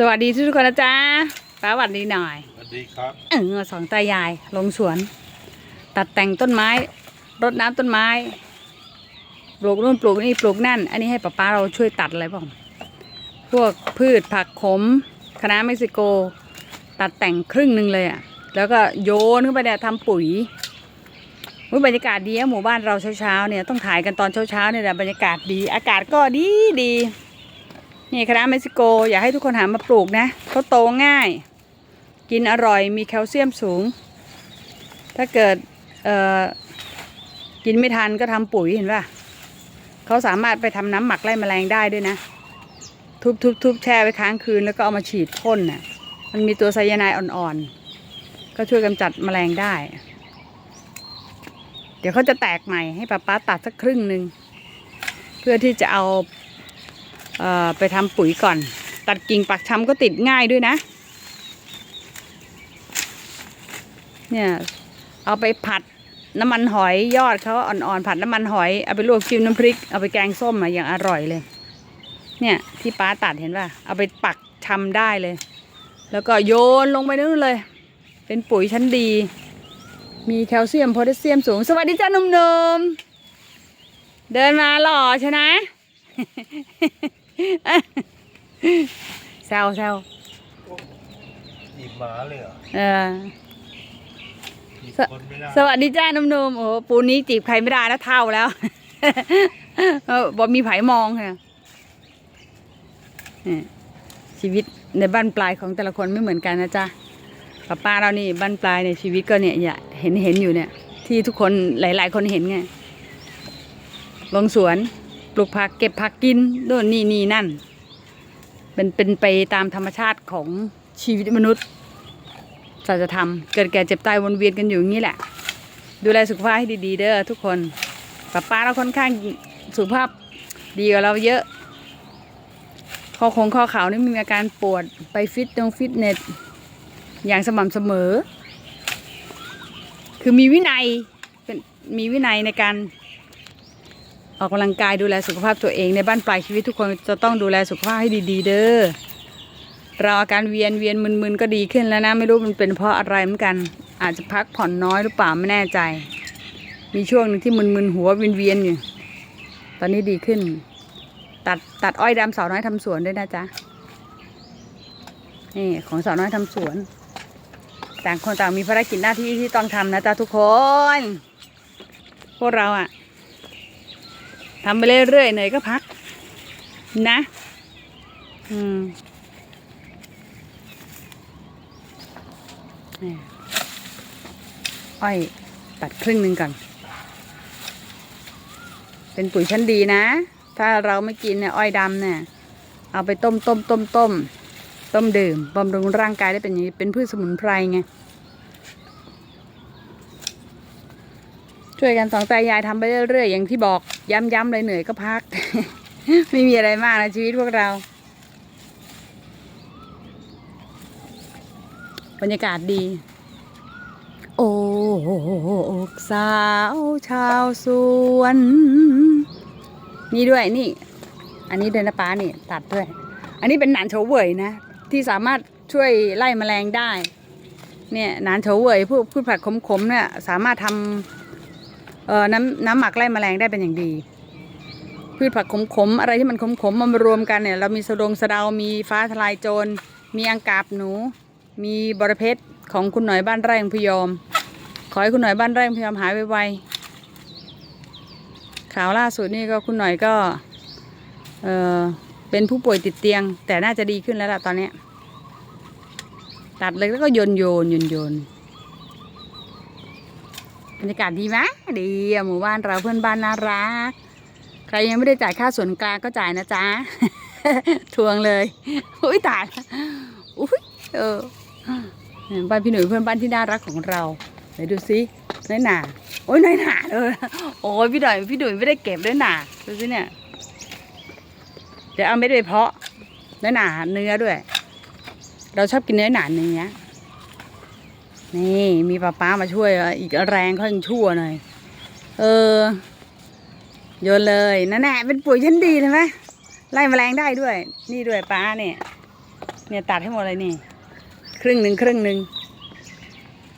สวัสดีทุกคนนะจ๊ะป้าหวัดดีหน่อยสวัสดีครับเออสองตายายลงสวน ตัดแต่งต้นไม้ รดน้ำต้นไม้ ปลูกนู่นปลูกนี่ปลูกนั่น อันนี้ให้ป้าป้าเราช่วยตัดอะไรบ้างพวกพืชผักขมคะน้าเม็กซิโก ตัดแต่งครึ่งหนึ่งเลยอะ แล้วก็โยนขึ้นไปเนี่ยทำปุ๋ยอุ๊ยบรรยากาศดีอะหมู่บ้านเราเช้าๆเนี่ยต้องถ่ายกันตอนเช้าๆเนี่ยแหละบรรยากาศดี อากาศก็ดีดี นี่คณะเม็กซิโกอยากให้ทุกคนหามาปลูกนะเขาโตง่าย กินอร่อยมีแคลเซียมสูง ถ้าเกิดเออกินไม่ทันก็ทำปุ๋ยเห็นป่ะเขาสามารถไปทำน้ำหมักไล่แมลงได้ด้วยนะ ทุบทุบทุบแช่ไว้ค้างคืนแล้วก็เอามาฉีดพ่นน่ะมันมีตัวไซยาไนด์อ่อนๆ ก็ช่วยกำจัดแมลงได้ เดี๋ยวเขาจะแตกใหม่ให้ป้าป้าตัดสักครึ่งหนึ่งเพื่อที่จะเอา ไปทำปุ๋ยก่อน ตัดกิ่งปักชำก็ติดง่ายด้วยนะ เนี่ยเอาไปผัดน้ำมันหอยยอดเขาอ่อนๆผัดน้ำมันหอยเอาไปลวกจิ้มน้ำพริกเอาไปแกงส้มอะอย่างอร่อยเลย เนี่ยที่ป้าตัดเห็นป่ะเอาไปปักชำได้เลย แล้วก็โยนลงไปนู่นเลย เป็นปุ๋ยชั้นดี มีแคลเซียมโพแทสเซียมสูง สวัสดีจ้าหนุ่มๆเดินมาหล่อใช่ไหมแซวแซวหยิบหมาเลยเหรอเออหยิบสคนไม่ได้สวัสดีจ้าหนุ่มๆโอ้โหปูนี้จีบใครไม่ได้แล้วเท่าแล้วเออบอกมีไผมองค่ะนี่ชีวิตในบ้านปลายของแต่ละคนไม่เหมือนกันนะจ๊ะป้าป้าเรานี่บ้านปลายในยชีวิตก็เนี่ยอย่าเห็นเห็นอยู่เนี่ย ที่ทุกคนหลาย ๆ คนเห็นไงลงสวน ปลูกผักเก็บผักกินโน่นนี่นี่นั่น เป็นเป็นไปตามธรรมชาติของชีวิตมนุษย์สัจธรรมเกิดแก่เจ็บตายวนเวียนกันอยู่อย่างนี้แหละ ดูแลสุขภาพให้ดีๆ เด้อทุกคนป้าป้าเราค่อนข้างสุขภาพดีกว่าเราเยอะข้อคงข้อเข่านี่มีอาการปวดไปฟิตตรงฟิตเนสอย่างสม่ำเสมอ คือมีวินัยเป็นมีวินัยในการ ออกกำลังกายดูแลสุขภาพตัวเองในบ้านปลายชีวิตทุกคนจะต้องดูแลสุขภาพให้ดี ๆ เด้อเราอาการเวียนเวียนมึนๆก็ดีขึ้นแล้วนะไม่รู้มันเป็นเพราะอะไรเหมือนกัน อาจจะพักผ่อนน้อยหรือเปล่าไม่แน่ใจ มีช่วงหนึ่งที่มึนๆหัวเวียนเวียนๆอยู่ตอนนี้ดีขึ้น ตัดตัดอ้อยดำสาวน้อยทำสวนด้วยนะจ๊ะนี่ของสาวน้อยทำสวน ต่างคนต่างมีภารกิจหน้าที่ที่ต้องทำนะจ๊ะทุกคน พวกเราอะ ทำไปเรื่อยๆเหนื่อยก็พัก นะ อืมอ้อยตัดครึ่งหนึ่งก่อน เป็นปุ๋ยชั้นดีนะ ถ้าเราไม่กินเนี่ยอ้อยดำเนี่ย เอาไปต้มต้มต้มต้มต้มดื่มบำรุงร่างกายได้เป็นอย่างนี้เป็นพืชสมุนไพรไง ช่วยกันสองตายายทำไปเรื่อยๆอย่างที่บอกย้ำๆเลยเหนื่อยก็พัก ไม่มีอะไรมากนะชีวิตพวกเรา บรรยากาศดี โอ้กสาวชาวสวน นี่ด้วยนี่ อันนี้เดวยนนะป้านี่ ตัดด้วย อันนี้เป็นหนานโฉเวยนะ ที่สามารถช่วยไล่แมลงได้ เนี่ยหนานโฉเวยพวกพืชผักขมๆเนี่ยสามารถทำ เอ่อน้ำน้ำหมักไล่แมลงได้เป็นอย่างดี พืชผักขมๆอะไรที่มันขมๆมันมารวมกันเนี่ย เรามีสะดงสะเดา มีฟ้าทลายโจร มีอังกาบหนู มีบรเพชรของคุณหน่อยบ้านไร่ของพยอม ขอให้คุณหน่อยบ้านไร่ของพยอมหายไวๆข่าวล่าสุดนี่ก็คุณหน่อยก็เออเป็นผู้ป่วยติดเตียง แต่น่าจะดีขึ้นแล้วล่ะตอนนี้ ตัดเลยแล้วก็โยนโยนโยนโยน รรยากาศดีไหมดีหมู่บ้านเราเพื่อนบ้านน่ารัก ใครยังไม่ได้จ่ายค่าส่วนกลางก็จ่ายนะจ๊ะ ทวงเลย อุ้ยตายอุ้ยเออบ้านพี่หนุ่ยเพื่อนบ้านที่น่ารักของเราไหนดูซิน้อยหนาโอ้ยน้อยหนาเออโอ้ยพี่หน่อยพี่หนุ่ยไม่ได้เก็บด้วยหนาดูสิเนี่ยเดี๋ยวเอาเม็ดไปเพาะน้อยหนาเนื้อด้วย เราชอบกินเนื้อหนาเนื้อ นี่มีป้าป้ามาช่วยอะอีกแรงเขายังชั่วหน่อย เออ โยนเลยนั่นแหละเป็นปุ๋ยชั้นดีเลยไหมไล่แมลงได้ด้วย นี่ด้วยป้าเนี่ย เนี่ยตัดให้หมดเลยนี่ ครึ่งหนึ่งครึ่งหนึ่ง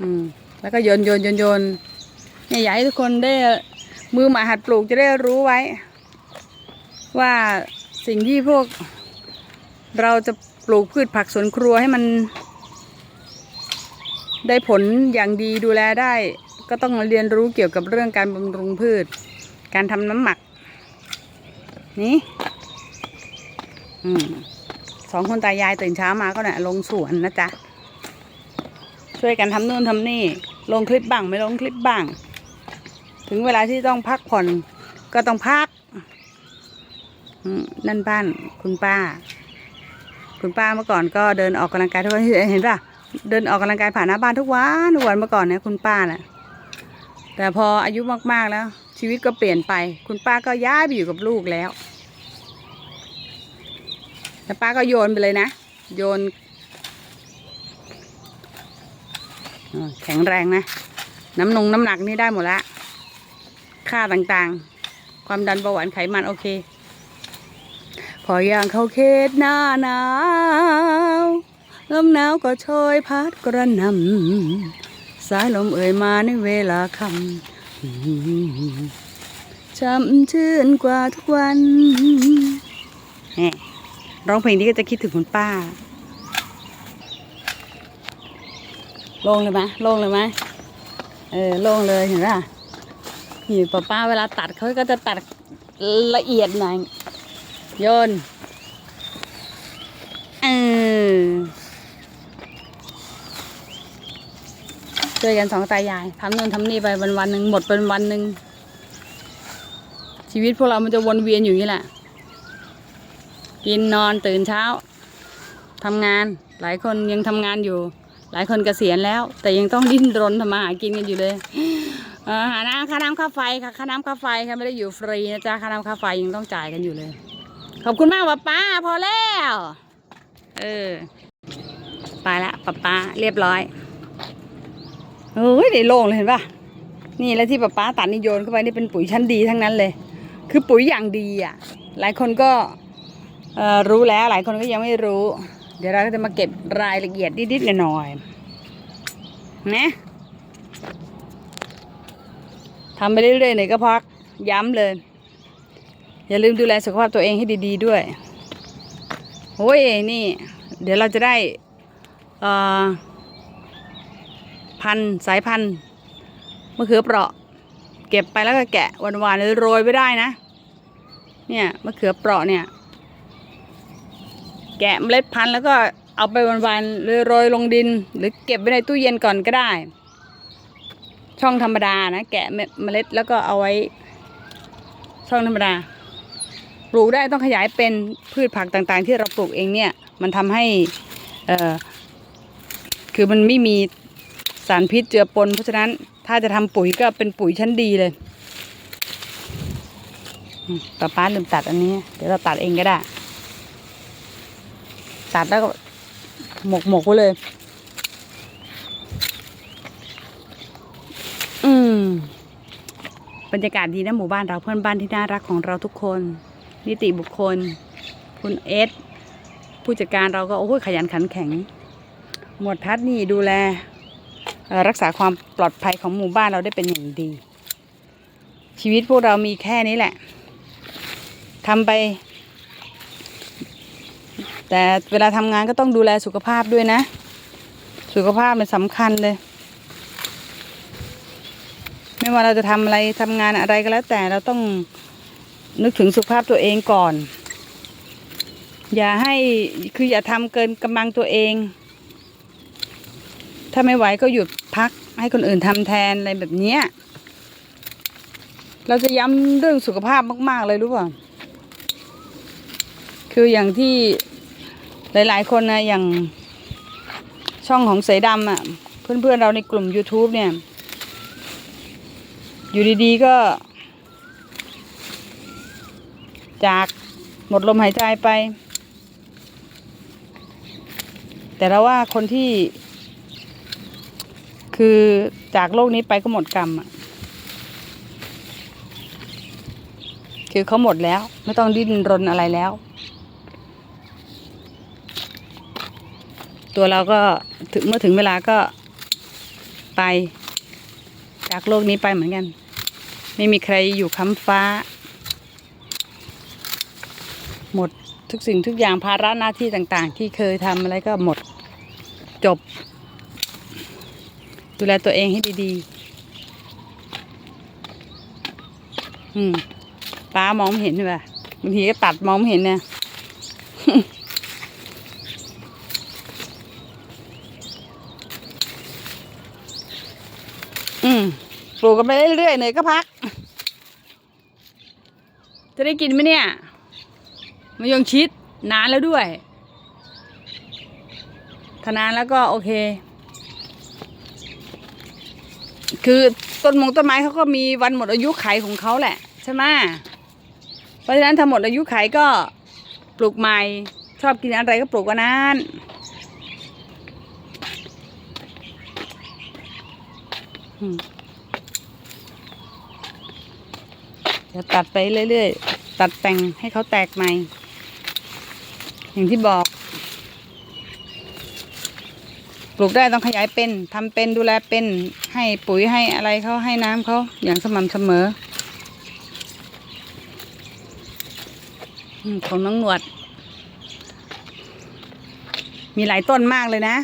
อืมแล้วก็โยนโยนโยนโยนเนี่ยอยากให้ทุกคนได้มือหมาหัดปลูกจะได้รู้ไว้ ว่าสิ่งที่พวก เราจะปลูกพืชผักสวนครัวให้มัน ได้ผลอย่างดีดูแลได้ ก็ต้องมาเรียนรู้เกี่ยวกับเรื่องการบำรุงพืช การทำน้ำหมัก นี่สองคนตายายตื่นเช้ามาก็เนี่ยลงสวนนะจ๊ะ ช่วยกันทำนู่นทำนี่ ลงคลิปบ้างไม่ลงคลิปบ้าง ถึงเวลาที่ต้องพักผ่อนก็ต้องพักนั่นบ้านคุณป้า คุณป้าเมื่อก่อนก็เดินออกกำลังกายทุกวันเห็นป่ะ เดินออกกำลังกายผ่านหน้าบ้านทุกวันทุกวันเมื่อก่อนเนี่ยคุณป้าน่ะ แต่พออายุมากๆแล้ว ชีวิตก็เปลี่ยนไป คุณป้าก็ย้ายไปอยู่กับลูกแล้วแล้วป้าก็โยนไปเลยนะ โยนแข็งแรงนะ น้ำนงน้ำหนักนี่ได้หมดละ ค่าต่างๆ ความดันเบาหวานไขมันโอเค พออย่างเข้าเขตหน้าหนาว ลมหนาวก็โชยพัดกระนำสายลมเอ่ยมาในเวลาค่ำช่ำชื่นกว่าทุกวันร้องเพลงนี้ก็จะคิดถึงคุณป้า ลงเลยไหมลงเลยไหมเออลงเลยเห็นป่ะนี่ป้าป้าเวลาตัดเขาก็จะตัดละเอียดหน่อยโยนเออ ช่วยกันสองตายายทำนู่นทำนี่ไปวันวันหนึ่งหมดเป็นวันหนึ่งชีวิตพวกเรามันจะวนเวียนอยู่อย่างนี้แหละ กินนอนตื่นเช้าทำงาน หลายคนยังทำงานอยู่ หลายคนเกษียณแล้ว แต่ยังต้องดิ้นรนทำมาหากินกันอยู่เลยหาน้ำค่าน้ำค่าไฟค่ะค่าน้ำค่าไฟค่ะไม่ได้อยู่ฟรีนะจ๊ะค่าน้ำค่าไฟยังต้องจ่ายกันอยู่เลย ขอบคุณมากป้าป้าพอแล้ว เออไปละป้าป้าเรียบร้อย โอ้ยได้โล่งเลยเห็นปะนี่แล้วที่ป้าป้าตัดนี่โยนเข้าไปนี่เป็นปุ๋ยชั้นดีทั้งนั้นเลย คือปุ๋ยอย่างดีอะ หลายคนก็รู้แล้วหลายคนก็ยังไม่รู้ เดี๋ยวเราก็จะมาเก็บรายละเอียดนิดๆหน่อยๆนะทำไปเรื่อยๆหน่อยก็พักย้ำเลย อย่าลืมดูแลสุขภาพตัวเองให้ดี ๆ ด้วยโอ้ยนี่ เดี๋ยวเราจะได้อ่อ พันธุ์สายพันธุ์มะเขือเปราะ เก็บไปแล้วก็แกะหวานๆโรยไปได้นะ เนี่ยมะเขือเปราะเนี่ย แกะเมล็ดพันธุ์แล้วก็เอาไปวันๆเลยโรยลงดิน หรือเก็บไว้ในตู้เย็นก่อนก็ได้ ช่องธรรมดานะแกะเมล็ดแล้วก็เอาไว้ ช่องธรรมดา ปลูกได้ต้องขยายเป็นพืชผักต่างๆ ที่เราปลูกเองเนี่ย มันทำให้เอ่อคือมันไม่มี สารพิษเจือปน เพราะฉะนั้นถ้าจะทำปุ๋ยก็เป็นปุ๋ยชั้นดีเลยป้าป้าลืมตัดอันนี้ เดี๋ยวเราตัดเองก็ได้ ตัดแล้วก็หมกหมกไว้เลย อืมบรรยากาศดีนะหมู่บ้านเราเพื่อนบ้านที่น่ารักของเราทุกคน นิติบุคคล คุณเอสผู้จัดการเราก็โอ้ยขยันขันแข็ง หมวดทัศน์นี่ดูแล รักษาความปลอดภัยของหมู่บ้านเราได้เป็นอย่างดี ชีวิตพวกเรามีแค่นี้แหละทำไป แต่เวลาทำงานก็ต้องดูแลสุขภาพด้วยนะ สุขภาพเป็นสำคัญเลย ไม่ว่าเราจะทำอะไรทำงานอะไรก็แล้ว แต่เราต้องนึกถึงสุขภาพตัวเองก่อน อย่าให้คืออย่าทำเกินกำลังตัวเอง ถ้าไม่ไหวก็หยุดพักให้คนอื่นทำแทนอะไรแบบเนี้ยเราจะย้ำเรื่องสุขภาพมาก ๆ เลยรู้ป่ะคืออย่างที่หลาย ๆ คนนะอย่างช่องของเสดำอะ เพื่อน ๆ เราในกลุ่ม YouTube เนี่ย อยู่ดีๆก็ จากหมดลมหายใจไป แต่เราว่าคนที่ คือจากโลกนี้ไปก็หมดกรรมอะคือเขาหมดแล้ว ไม่ต้องดิ้นรนอะไรแล้ว ตัวเราก็ถึงเมื่อถึงเวลาก็ไป จากโลกนี้ไปเหมือนกัน ไม่มีใครอยู่ค้ำฟ้า หมดทุกสิ่งทุกอย่างภาระหน้าที่ต่าง ๆ ที่เคยทำอะไรก็หมดจบ ดูแลตัวเองให้ดีๆ อืมป้ามองไม่เห็นใช่ปะบางทีก็ตัดมองไม่เห็นเนี่ยอืมปลูกกันไปเรื่อยๆเหนื่อยก็พัก จะได้กินไหมเนี่ยมะยงชิดนานแล้วด้วยถ้านานแล้วก็โอเค คือต้นมงต้นไม้เขาก็มีวันหมดอายุไขของเขาแหละใช่ไหมเพราะฉะนั้นถ้าหมดอายุไขก็ปลูกใหม่ ชอบกินอะไรก็ปลูกกันนั้นอืมเดี๋ยวตัดไปเรื่อยๆ ตัดแต่งให้เขาแตกใหม่ อย่างที่บอก ปลูกได้ต้องขยายเป็นทำเป็นดูแลเป็นให้ปุ๋ยให้อะไรเขาให้น้ำเขาอย่างสม่ำเสมอของน้องหนวด มีหลายต้นมากเลยนะ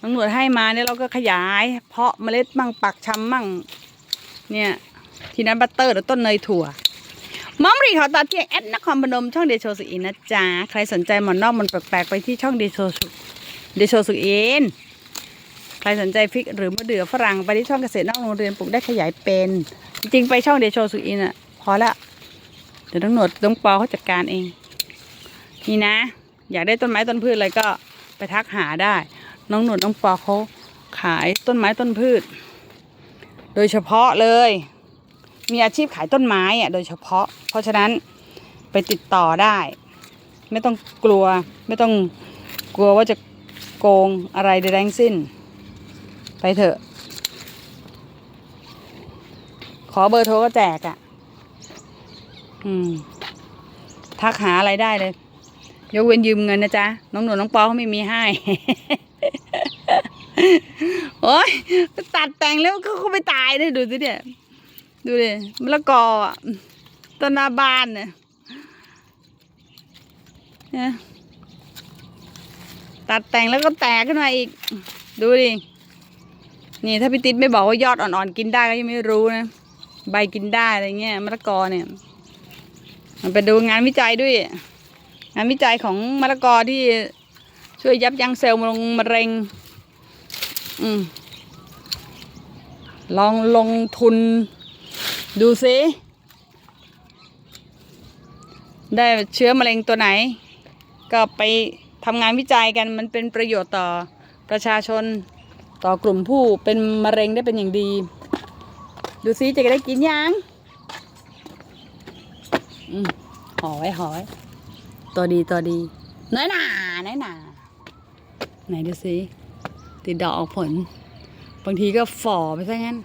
น้องหนวดให้มาเนี่ยเราก็ขยาย เพาะเมล็ดมั่งปักชำมั่ง เนี่ย ทีนั้นบัตเตอร์หรือต้นเนยถั่วมอมรีขอตอนเที่ยงแอดนครพนมช่องเดโชสุอินนะจ๊ะ ใครสนใจหมอนนอกมันแปลกๆไปที่ช่องเดโชสุ เดโชสุเอนใครสนใจพริกหรือมะเดื่อฝรั่งไปที่ช่องเกษตรนอกโรงเรียนปลูกได้ขยายเป็น จริงไปช่องเดโชสุอินอะพอละเดี๋ยวต้องหนวดต้องปอเขาจัดการเอง นี่นะ อยากได้ต้นไม้ต้นพืชอะไรก็ไปทักหาได้ น้องหนวดน้องปอเขาขายต้นไม้ต้นพืช โดยเฉพาะเลย มีอาชีพขายต้นไม้อะโดยเฉพาะ เพราะฉะนั้นไปติดต่อได้ ไม่ต้องกลัวไม่ต้องกลัวว่าจะ โกงอะไรใดๆทั้งสิ้น ไปเถอะ ขอเบอร์โทรก็แจกอะ่ะ อืม ทักหาอะไรได้เลย ยกเว้นยืมเงินนะจ๊ะ น้องหนูน้องปอเขาไม่มีให้ โอ้ยตัดแต่งแล้วก็เขาไปตายเลยดูสิเนี่ย ดูดิมะละกออะต้นนาบานเนี่ย ตัดแต่งแล้วก็แตกขึ้นมาอีก ดูดิ นี่ถ้าพี่ติ๊ดไม่บอกว่ายอดอ่อนๆกินได้ก็ยังไม่รู้นะ ใบกินได้อะไรเงี้ยมะละกอเนี่ย มันไปดูงานวิจัยด้วย งานวิจัยของมะละกอที่ช่วยยับยั้งเซลล์มะเร็ง อืมลองลงทุนดูซิได้เชื้อมะเร็งตัวไหน ก็ไป ทำงานวิจัยกันมันเป็นประโยชน์ต่อประชาชนต่อกลุ่มผู้เป็นมะเร็งได้เป็นอย่างดี ดูซิจะได้กินยังอืมหอไว้หอไว้ตัวดีตัวดี น้อยหนาน้อยหนาไหนดูซิติดดอกออกผล บางทีก็ฝ่อไปซะงั้น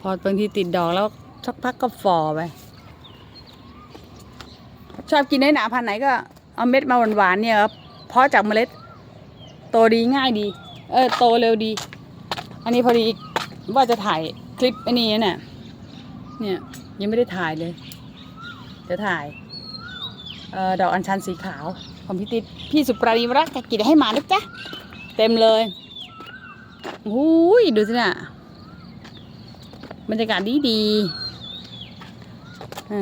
พอบางทีติดดอกแล้วสักพักก็ฝ่อไป ชอบกินได้หนาพันไหนก็เอาเม็ดมาหวานๆเนี่ยครับเพาะจากเมล็ด โตดีง่ายดี เออโตเร็วดี อันนี้พอดีว่าจะถ่ายคลิปอันนี้น่ะเนี่ยยังไม่ได้ถ่ายเลยจะถ่ายเอ่อดอกอัญชันสีขาวของพี่ติดพี่สุปราณีรักกกิจให้มานะจ๊ะเต็มเลยหูยดูสิน่ะบรรยากาศดีดีอะ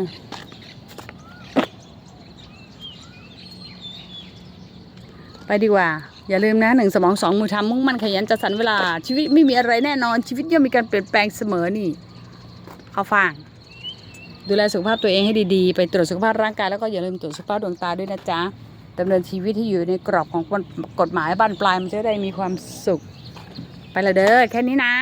ไปดีกว่า อย่าลืมนะหนึ่งสมองสองมือทำมุ่งมั่นขยันจัดสรรเวลา ชีวิตไม่มีอะไรแน่นอนชีวิตย่อมมีการเปลี่ยนแปลงเสมอนี่เข้าฟังดูแลสุขภาพตัวเองให้ดีๆ ไปตรวจสุขภาพร่างกายแล้วก็อย่าลืมตรวจสุขภาพดวงตาด้วยนะจ๊ะดำเนินชีวิตที่อยู่ในกรอบของกฎหมายบ้านปลายมันจะได้มีความสุข ไปละเด้อแค่นี้นะ